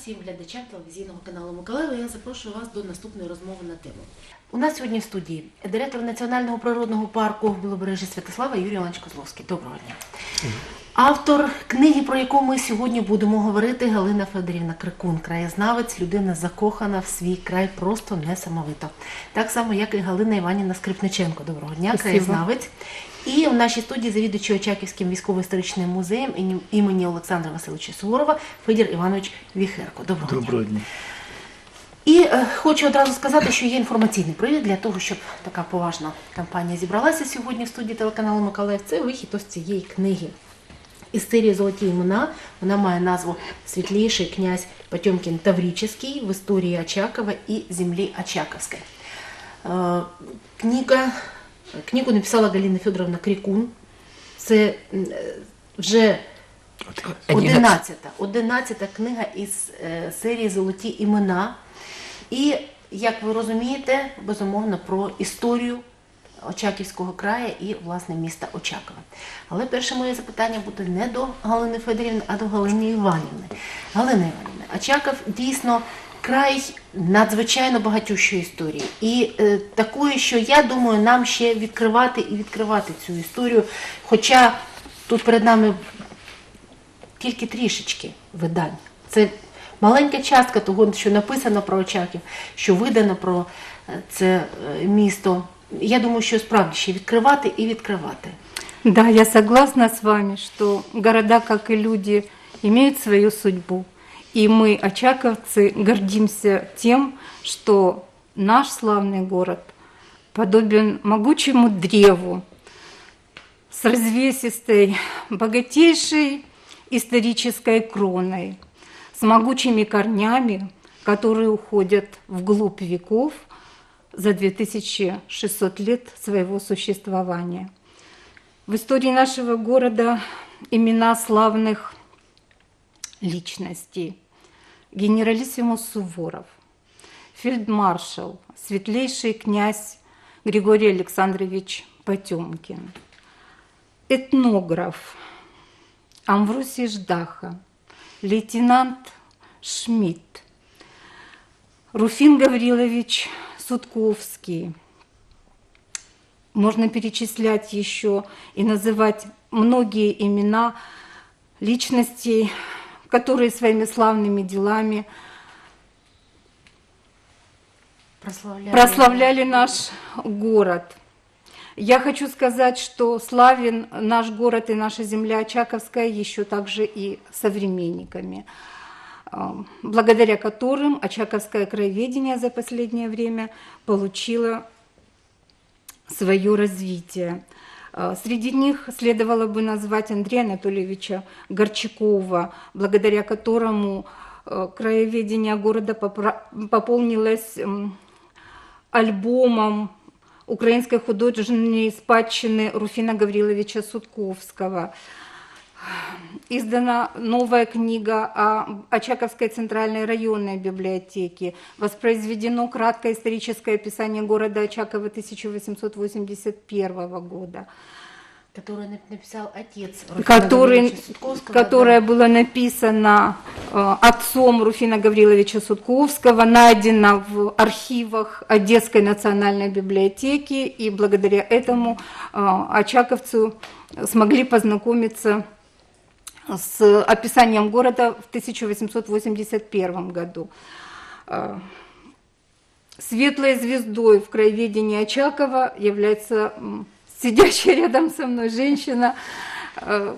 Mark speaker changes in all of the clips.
Speaker 1: всім глядачам телевізійного каналу Миколаєва. Я запрошую вас до наступної розмови на тему. У нас сьогодні в студії директор Національного природного парку Білобережжя Святослава Юрій Іванович Козловський. Доброго дня. Автор книги, про яку ми сьогодні будемо говорити, Галина Федорівна Крикун, краєзнавець, людина закохана в свій край, просто несамовито. Так само, як і Галина Іванівна Скрипниченко. Доброго дня,
Speaker 2: Спасибо.
Speaker 1: краєзнавець. І в нашій студії завідувачі Очаківським військово-історичним музеєм імені- Олександра Васильовича Суворова Федір Іванович Віхерко. Доброго, дня.
Speaker 3: Доброго дня.
Speaker 1: І е, хочу одразу сказати, що є інформаційний привід для того, щоб така поважна кампанія зібралася сьогодні в студії телеканалу Миколаїв. Це вихід ось цієї книги. Із серії Золоті імена вона має назву Світліший князь Потьомкін Таврический в історії Очакова і землі Очаковської. Е, Книга, книгу написала Галина Федоровна Крикун. Це е, вже Одинадцята. Одинадцята книга із е, серії Золоті імена. І, як ви розумієте, безумовно, про історію Очаківського краю і власне міста Очакова. Але перше моє запитання буде не до Галини Федорівни, а до Галини Іванівни. Галина Іванівна, Очаков дійсно край надзвичайно багатющої історії. І е, такої, що я думаю, нам ще відкривати і відкривати цю історію. Хоча тут перед нами тільки трішечки видань. Це маленька частка того, що написано про Очаків, що видано про е, це е, місто. Я думаю, що справді ще відкривати і відкривати.
Speaker 2: Да, я согласна с вами, что города, как и люди, имеют свою судьбу. И мы, очаковцы, гордимся тем, что наш славный город подобен могучему древу с развесистой, богатейшей исторической кроной, с могучими корнями, которые уходят вглубь веков за 2600 лет своего существования. В истории нашего города имена славных личностей. Генералиссимус Суворов, фельдмаршал, светлейший князь Григорий Александрович Потемкин, этнограф Амвросий Ждаха, лейтенант Шмидт, Руфин Гаврилович Судковский – можно перечислять еще и называть многие имена личностей, которые своими славными делами
Speaker 1: Прославляли,
Speaker 2: прославляли наш город. Я хочу сказать, что славен наш город и наша земля Очаковская еще также и современниками, а, благодаря которым Очаковское краеведение за последнее время получило свое развитие. А, Среди них следовало бы назвать Андрея Анатольевича Горчакова, благодаря которому э, краеведение города пополнилось альбомом украинской художественной спадщины Руфина Гавриловича Судковского. Издана новая книга о Очаковской центральной районной библиотеке. Воспроизведено краткое историческое описание города Очакова 1881 года,
Speaker 1: Который нап- написал отец Руфина
Speaker 2: который, которое
Speaker 1: да.
Speaker 2: было написано э, отцом Руфина Гавриловича Судковского, найдено в архивах Одесской национальной библиотеки, и благодаря этому э, очаковцы смогли познакомиться с описанием города в 1881 году. Э, Светлой звездой в краеведении Очакова является сидящая рядом со мной женщина. Э,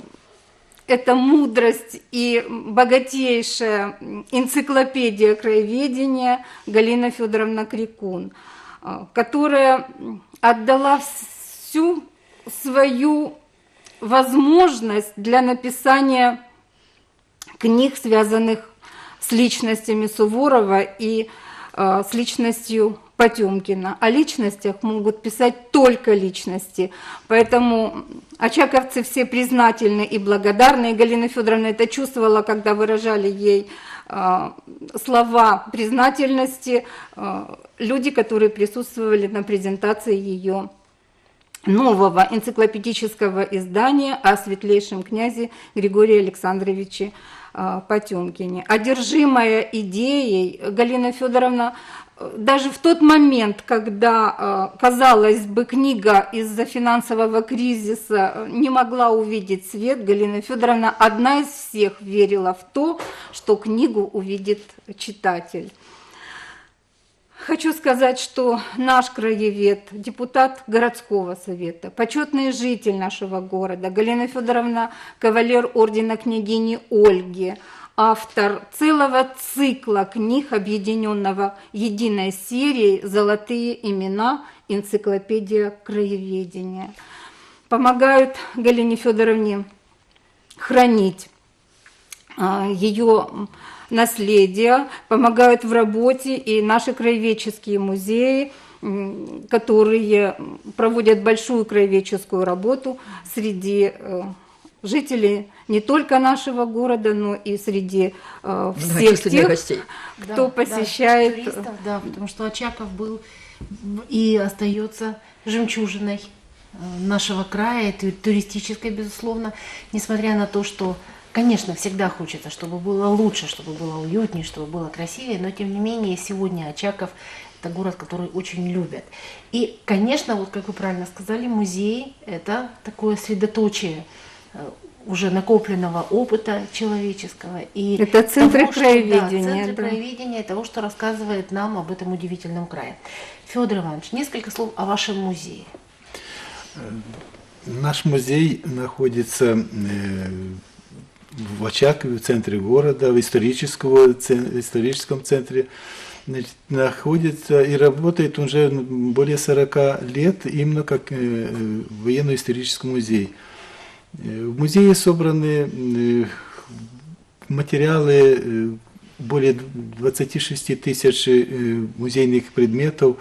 Speaker 2: Это мудрость и богатейшая энциклопедия краеведения Галина Федоровна Крикун, э, которая отдала всю свою возможность для написания книг, связанных с личностями Суворова и э, с личностью Потемкина. О личностях могут писать только личности. Поэтому очаковцы все признательны и благодарны. И Галина Федоровна это чувствовала, когда выражали ей э, слова признательности э, люди, которые присутствовали на презентации ее нового энциклопедического издания о светлейшем князе Григории Александровиче а, Потемкине. Одержимая идеей, Галина Федоровна даже в тот момент, когда, э, казалось бы, книга из-за финансового кризиса не могла увидеть свет, Галина Федоровна одна из всех верила в то, что книгу увидит читатель. Хочу сказать, что наш краевед, депутат городского совета, почетный житель нашего города, Галина Федоровна, кавалер ордена княгини Ольги, автор целого цикла книг, объединенного единой серией «Золотые имена. Энциклопедия краеведения». Помогают Галине Федоровне хранить а, ее наследие, помогают в работе и наши краеведческие музеи, которые проводят большую краеведческую работу среди э, жителей не только нашего города, но и среди э, всех
Speaker 3: Многочисленных
Speaker 2: тех,
Speaker 3: гостей.
Speaker 1: Да,
Speaker 2: кто
Speaker 1: да,
Speaker 2: посещает
Speaker 1: туристов, да, потому что Очаков был и остается жемчужиной э, нашего края, ту- туристической, безусловно, несмотря на то, что, конечно, всегда хочется, чтобы было лучше, чтобы было уютнее, чтобы было красивее, но тем не менее сегодня Очаков это город, который очень любят. И, конечно, вот как вы правильно сказали, музей – это такое средоточие э, уже накопленного опыта человеческого. И
Speaker 2: Это центры
Speaker 1: того, что-
Speaker 2: краеведения,
Speaker 1: Да, центры
Speaker 2: да.
Speaker 1: краеведения, того, что рассказывает нам об этом удивительном крае. Федор Иванович, несколько слов о вашем музее.
Speaker 4: Наш музей находится э, в Очакове, в центре города, в историческом центре. Значит, находится и работает уже более 40 лет именно как э, э, военно-исторический музей. Э, В музее собраны материалы более 26 тысяч музейных предметов.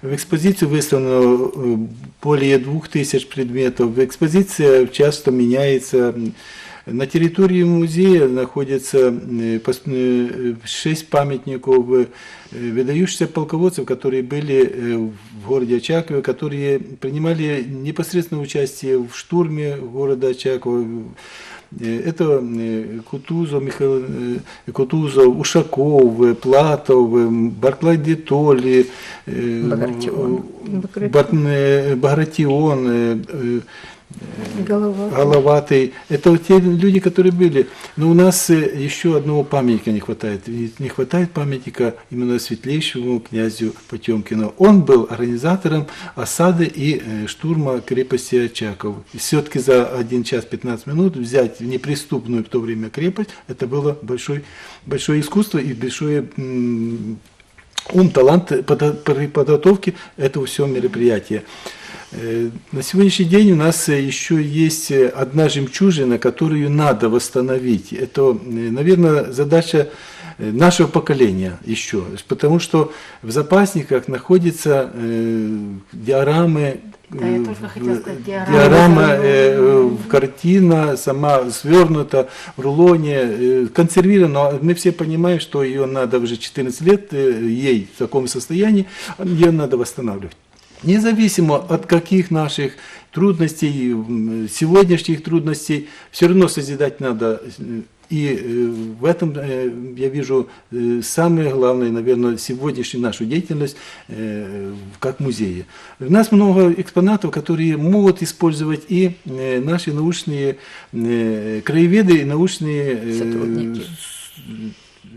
Speaker 4: В экспозицию выставлено более 2000 предметов. Экспозиция часто меняется. На территории музея находится э, пос- э, шесть памятников э, выдающихся полководцев, которые были э, в городе Очакове, которые принимали непосредственное участие в штурме города Очакова. Э, Это э, Кутузов, Михаил э, Кутузов, Ушаков, э, Платов, э, Барклай де Толли, э,
Speaker 3: Багратион.
Speaker 4: э, э, Багратион, э, э,
Speaker 2: голова.
Speaker 4: Головатый. Это вот те люди, которые были. Но у нас э, еще одного памятника не хватает. Не хватает памятника именно светлейшему князю Потемкину. Он был организатором осады и э, штурма крепости Очаков. Все-таки за 1 час 15 минут взять неприступную в то время крепость, это было большой, большое искусство и большое ум, талант подготовке этого всего мероприятия. Э, На сегодняшний день у нас э, еще есть э, одна жемчужина, которую надо восстановить. Это, наверное, задача нашего поколения еще. Потому что в запасниках находятся диорамы,
Speaker 1: Да, я только
Speaker 4: в-
Speaker 1: хотела сказать, диорама.
Speaker 4: диорама, э, э, картина сама свернута в рулоне, э, консервирована. Мы все понимаем, что ее надо уже 14 лет, э, ей в таком состоянии, ее надо восстанавливать. Независимо от каких наших трудностей, сегодняшних трудностей, все равно созидать надо. И э, в этом э, я вижу э, самое главное, наверное, сегодняшнюю нашу деятельность как музея. У нас много экспонатов, которые могут использовать и наши научные краеведы, и научные
Speaker 3: Сотрудники.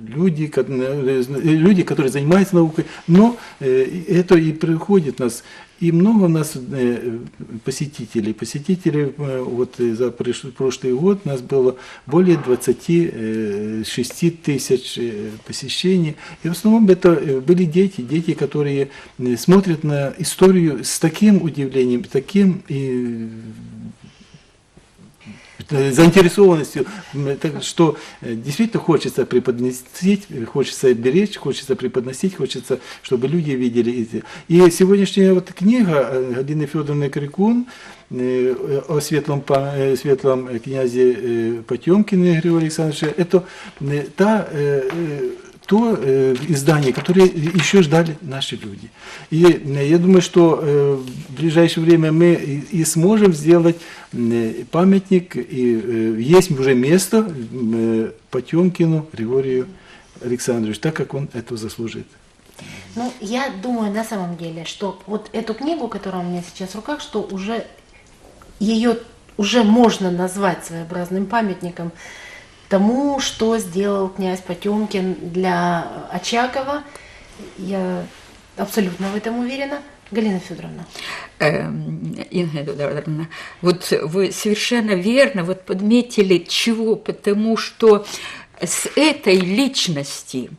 Speaker 4: Люди, ко- э, люди, которые занимаются наукой, но э, это и приходит нас. И много у нас э, посетителей. Посетителей э, вот э, за прошлый год у нас было более 26 тысяч э, посещений. И в основном это э, были дети, дети, которые э, смотрят на историю с таким удивлением, таким и э, заинтересованностью, м, так что э, действительно хочется преподносить, э, хочется беречь, хочется преподносить, хочется, чтобы люди видели эти. И сегодняшняя вот книга э, Галины Федоровны Крикун э, о светлом, э, светлом князе э, Потемкине Григория Александровича, это э, та э, э, то э, издание, которое еще ждали наши люди. И э, я думаю, что э, в ближайшее время мы и, и сможем сделать э, памятник, и э, есть уже место э, Потемкину Григорию Александровичу, так как он это заслужит.
Speaker 1: Ну, я думаю на самом деле, что вот эту книгу, которая у меня сейчас в руках, что уже ее уже можно назвать своеобразным памятником тому, что сделал князь Потемкин для Очакова. Я абсолютно в этом уверена. Галина Федоровна.
Speaker 3: Эм, Инга Эдуардовна, вот вы совершенно верно вот подметили чего, потому что с этой личности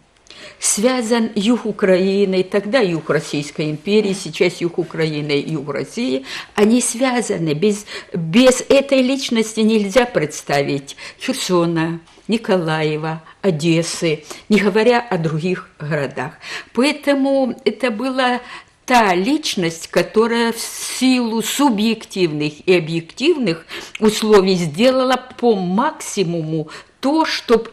Speaker 3: связан юг Украины, тогда юг Российской империи, сейчас юг Украины юг России, они связаны. Без, без этой личности нельзя представить Херсона, Николаева, Одессы, не говоря о других городах. Поэтому это была та личность, которая в силу субъективных и объективных условий сделала по максимуму то, что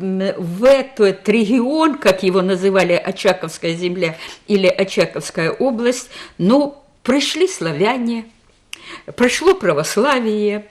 Speaker 3: в этот регион, как его называли Очаковская земля или Очаковская область, ну, пришли славяне, пришло православие,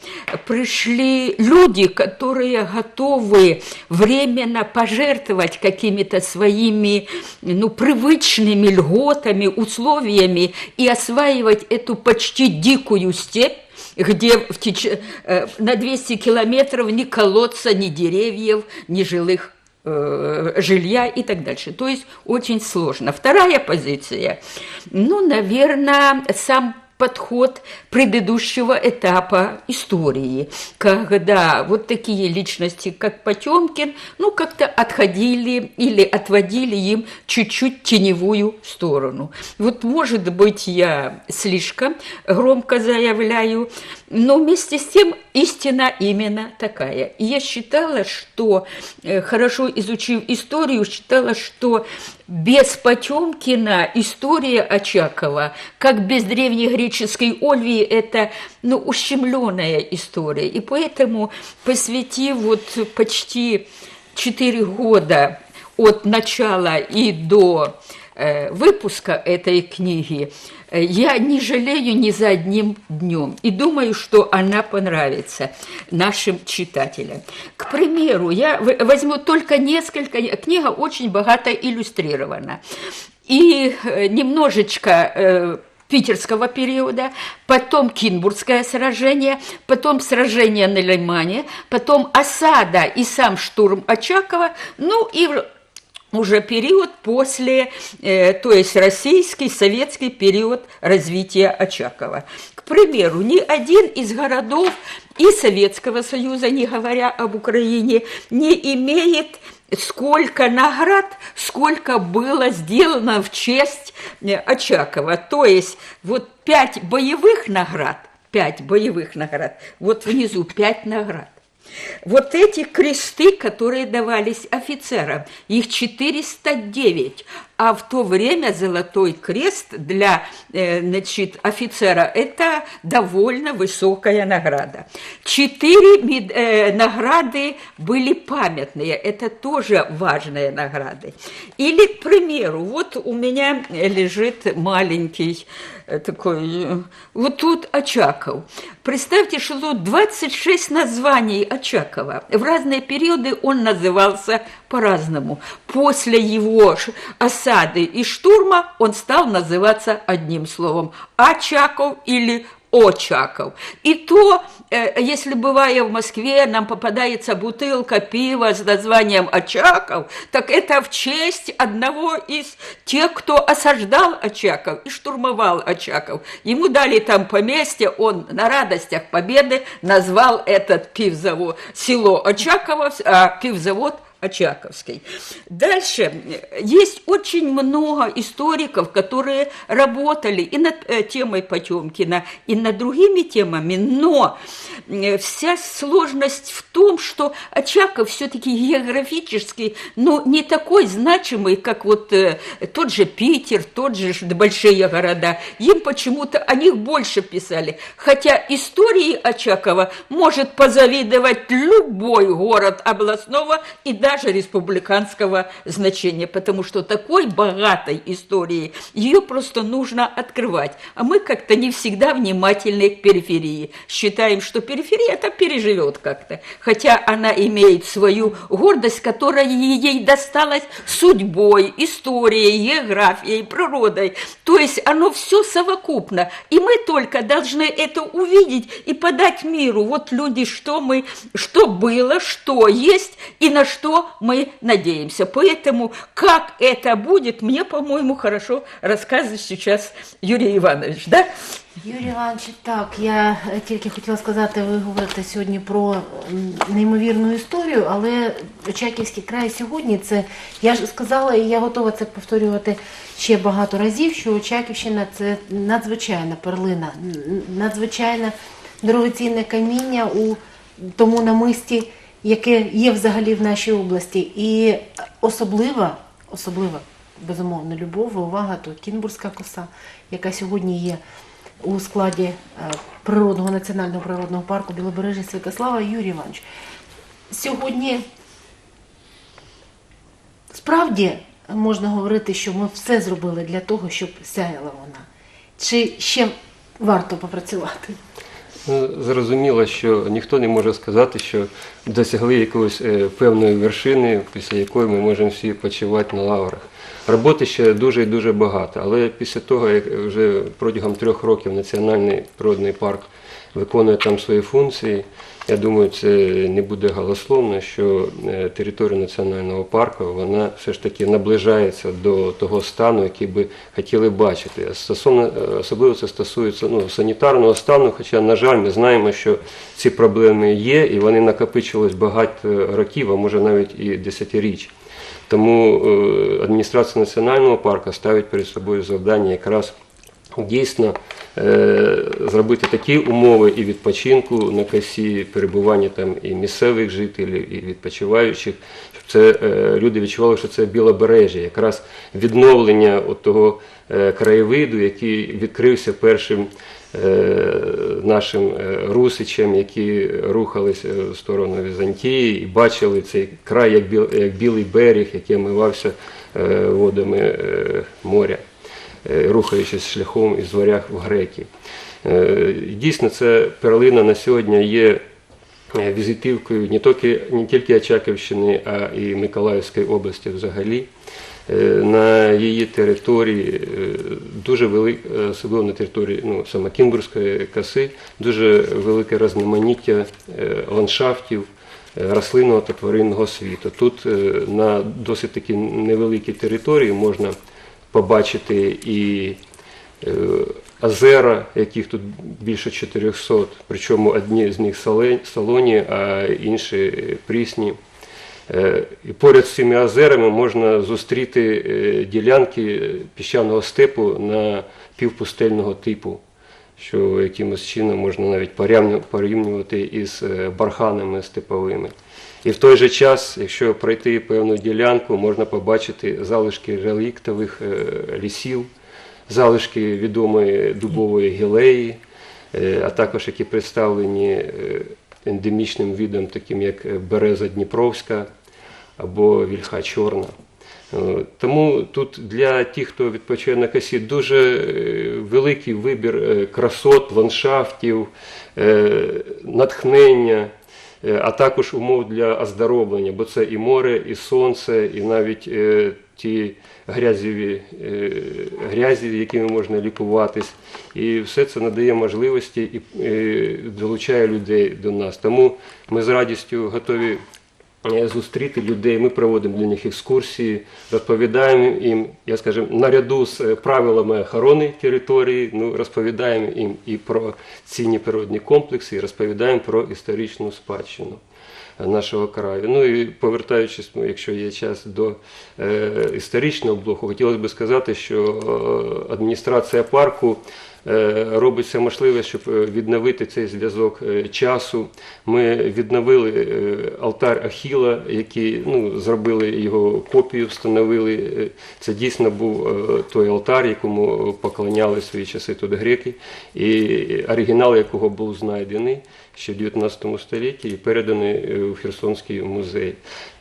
Speaker 3: пришли люди, которые готовы временно пожертвовать какими-то своими ну, привычными льготами, условиями и осваивать эту почти дикую степь, где в теч... э, на 200 километров ни колодца, ни деревьев, ни жилых э, жилья и так дальше. То есть очень сложно. Вторая позиция, ну, наверное, сам подход предыдущего этапа истории, когда вот такие личности, как Потемкин, ну, как-то отходили или отводили им чуть-чуть теневую сторону. Вот, может быть, я слишком громко заявляю, но вместе с тем истина именно такая. И я считала, что, э, хорошо изучив историю, считала, что без Потемкина история Очакова, как без древнегреческой Ольвии, это ну, ущемленная история. И поэтому, посвятив вот почти четыре года от начала и до выпуска этой книги, э, я не жалею ни за одним днем и думаю, что она понравится нашим читателям. К примеру, я возьму только несколько, книга очень богато иллюстрирована. И э, немножечко э, питерского периода, потом Кинбургское сражение, потом сражение на Лимане, потом осада и сам штурм Очакова, ну и уже период после, э, то есть российский, советский период развития Очакова. К примеру, ни один из городов и Советского Союза, не говоря об Украине, не имеет сколько наград, сколько было сделано в честь э, Очакова. То есть вот пять боевых наград, пять боевых наград, вот внизу пять наград. Вот эти кресты, которые давались офицерам, их 409, а в то время золотой крест для э, значит, офицера – это довольно высокая награда. Четыре э, награды были памятные, это тоже важные награды. Или, к примеру, вот у меня лежит маленький такой, э, вот тут Очаков. Представьте, что тут 26 названий Очакова. В разные периоды он назывался по-разному. После его осады и штурма он стал называться одним словом – Очаков или Очаков. И то, э, если бывая в Москве, нам попадается бутылка пива с названием Очаков, так это в честь одного из тех, кто осаждал Очаков и штурмовал Очаков. Ему дали там поместье, он на радостях победы назвал этот пивзавод село Очаково, а пивзавод Очаковской. Дальше есть очень много историков, которые работали и над э, темой Потемкина, и над другими темами, но э, вся сложность в том, что Очаков все-таки географически, ну, не такой значимый, как вот э, тот же Питер, тот же большие города. Им почему-то о них больше писали. Хотя истории Очакова может позавидовать любой город областного и даже республиканского значения, потому что такой богатой истории ее просто нужно открывать. А мы как-то не всегда внимательны к периферии. Считаем, что периферия это переживет как-то, хотя она имеет свою гордость, которая ей досталась судьбой, историей, географией, природой. То есть оно все совокупно. И мы только должны это увидеть и подать миру. Вот люди, что мы, что было, что есть и на что мы надеемся. Поэтому как это будет, мне, по-моему, хорошо рассказывает сейчас Юрий Иванович, да?
Speaker 1: Юрій Іванович, так, я е, тільки хотіла сказати, ви говорите сьогодні про м, неймовірну історію, але Очаківський край сьогодні це, я ж сказала, і я готова це повторювати ще багато разів, що Очаківщина це надзвичайна перлина, н- надзвичайне дорогоцінне каміння у тому намисті, яке є взагалі в нашій області. І особлива, особлива, безумовно, любов увага то Кінбурзька коса, яка сьогодні є у складі е, природного національного природного парку Білобережжя Святослава Юрій Іванович. Сьогодні справді можна говорити, що ми все зробили для того, щоб сяяла вона. Чи ще варто попрацювати?
Speaker 5: Ну, Зрозуміло, що ніхто не може сказати, що досягли якоїсь е, певної вершини, після якої ми можемо всі почувати на лаврах. Роботи ще дуже і дуже багато, але після того, як вже протягом трьох років Національний природний парк виконує там свої функції, я думаю, це не буде голословно, що е, територія національного парку вона все ж таки наближається до того стану, який би хотіли бачити. Стосовно е, особливо це стосується ну, санітарного стану. Хоча, на жаль, ми знаємо, що ці проблеми є, і вони накопичились багато років, а може навіть і десятиріч. Тому е, адміністрація національного парку ставить перед собою завдання якраз дійсно зробити такі умови і відпочинку на косі, перебування там і місцевих жителів, і відпочиваючих, щоб це е, люди відчували, що це білобережжя, якраз відновлення от того е, краєвиду, який відкрився першим е, нашим е, русичам, які рухалися в сторону Візантії і бачили цей край як, біл, як білий берег, який омивався е, водами е, моря. е, рухаючись шляхом із варяг в греків. Е, Дійсно, це перлина на сьогодні є е, візитівкою не тільки, не тільки Очаківщини, а і Миколаївської області взагалі. Е, На її території е, дуже велике, особливо на території ну, саме Кінбурзької коси, дуже велике різноманіття е, ландшафтів, е, рослинного та тваринного світу. Тут е, на досить такі невеликій території можна побачити і е, озера, яких тут більше 400, причому одні з них солоні, а інші прісні. Е, І поряд з цими озерами можна зустріти е, ділянки піщаного степу на півпустельного типу, що якимось чином можна навіть порівнювати із барханами степовими. І в той же час, якщо пройти певну ділянку, можна побачити залишки реліктових е, лісів, залишки відомої дубової гілеї, е, а також які представлені е, ендемічним видом, таким як береза Дніпровська або вільха чорна. Тому тут для тих, хто відпочиває на косі, дуже великий вибір красот, ландшафтів, натхнення, а також умов для оздоровлення, бо це і море, і сонце, і навіть е, ті грязєві е, грязі, якими можна лікуватись. І все це надає можливості і е, долучає людей до нас. Тому ми з радістю готові е, зустріти людей. Ми проводимо для них екскурсії, розповідаємо їм, я скажу, наряду з е, правилами охорони території, ну, розповідаємо їм і про цінні природні комплекси, і розповідаємо про історичну спадщину е, нашого краю. Ну і повертаючись, ну, якщо є час до е, історичного блоку, хотілося б сказати, що е, адміністрація парку е, робить все можливе, щоб е, відновити цей зв'язок е, часу. Ми відновили е, алтар Ахіла, який ну, зробили його копію, встановили. Е, Це дійсно був е, той алтар, якому поклоняли свої часи тут греки, і оригінал якого був знайдений ще в 19 столітті і переданий у в Херсонський музей.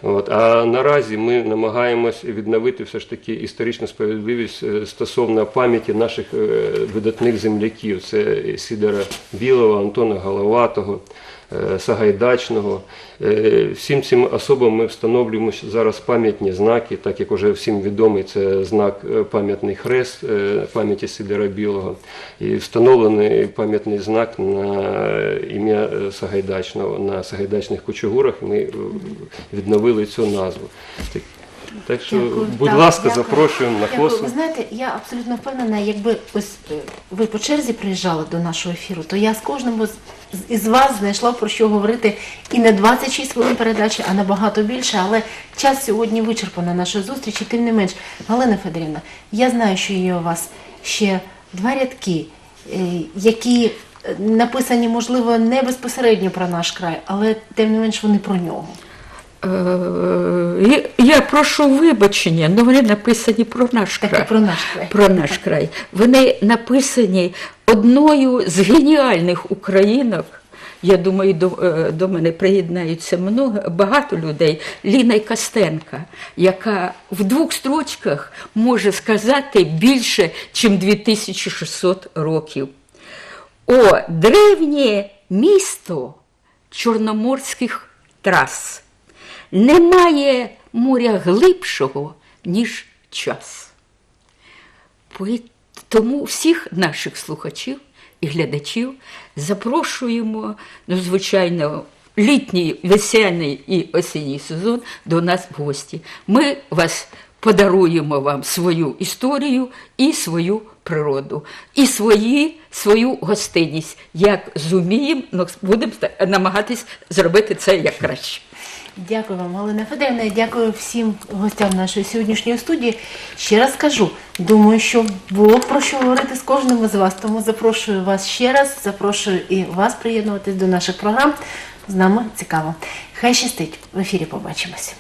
Speaker 5: От. А наразі ми намагаємось відновити все ж таки історичну справедливість е, стосовно пам'яті наших е, видатних земляків. Це Сідора Білого, Антона Головатого. Е, Сагайдачного. Е, Всім цим особам ми встановлюємо зараз пам'ятні знаки, так як уже всім відомий, це знак е, пам'ятний хрест пам'яті Сидора Білого. І встановлений пам'ятний знак на ім'я Сагайдачного на Сагайдачних кучугурах. Ми відновили цю назву. Так, що,
Speaker 1: Дякую.
Speaker 5: будь
Speaker 1: Так,
Speaker 5: ласка,
Speaker 1: дякую.
Speaker 5: запрошуємо на
Speaker 1: Дякую.
Speaker 5: косу.
Speaker 1: Ви знаєте, я абсолютно впевнена, якби ось е, ви по черзі приїжджали до нашого ефіру, то я з кожним з- із вас знайшла про що говорити і не 26 хвилин передачі, а набагато більше. Але час сьогодні вичерпано нашої зустрічі. Тим не менш, Галина Федорівна, я знаю, що є у вас ще два рядки, е, які е, написані, можливо, не безпосередньо про наш край, але тим не менш вони про нього.
Speaker 3: Е, я- прошу вибачення, але вони написані про наш край.
Speaker 1: про наш край.
Speaker 3: Про наш край. Вони написані одною з геніальних українок. Я думаю, до, е, до мене приєднаються много, багато людей. Ліна Костенка, яка в двох строчках може сказати більше, ніж 2600 років. О, древнє місто чорноморських трас. Немає моря глибшого, ніж час. Тому всіх наших слухачів і глядачів запрошуємо, ну, звичайно, літній, весняний і осінній сезон до нас в гості. Ми вас подаруємо вам свою історію і свою природу, і свої, свою гостинність. Як зуміємо, ну, будемо намагатись зробити це як краще.
Speaker 1: Дякую вам, Галина Федорівна. Дякую всім гостям нашої сьогоднішньої студії. Ще раз кажу, думаю, що було про що говорити з кожним із вас. Тому запрошую вас ще раз, запрошую і вас приєднуватись до наших програм. З нами цікаво. Хай щастить. В ефірі побачимось.